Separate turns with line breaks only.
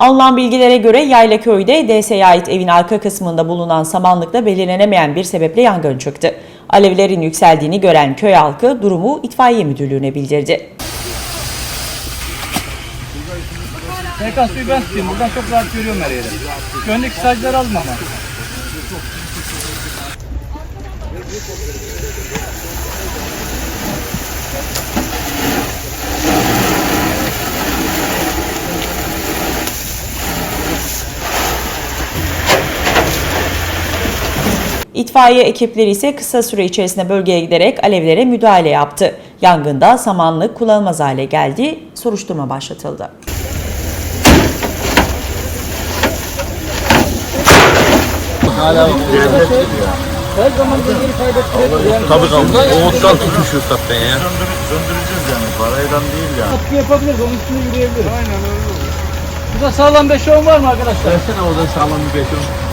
Alınan bilgilere göre Yaylaköy'de DS'ye ait evin arka kısmında bulunan samanlıkta belirlenemeyen bir sebeple yangın çıktı. Alevlerin yükseldiğini gören köy halkı durumu itfaiye müdürlüğüne bildirdi.
TK suyu ben tutayım. Buradan çok rahat görüyorum her yeri. Şu öndeki sacları alın ama.
İtfaiye ekipleri ise kısa süre içerisinde bölgeye giderek alevlere müdahale yaptı. Yangında samanlık kullanılmaz hale geldi, soruşturma başlatıldı.
Her zaman bilgiyi kaybettirebilir.
Tabii kanka. Umuttan tutuşuyor zaten ya.
Döndüreceğiz yani paraydan değil yani.
Katkı yapabiliriz. Onun üstünde yürüyebiliriz. Aynen öyle olur. Burada sağlam 5 var mı arkadaşlar?
Versene oradan sağlam bir beton.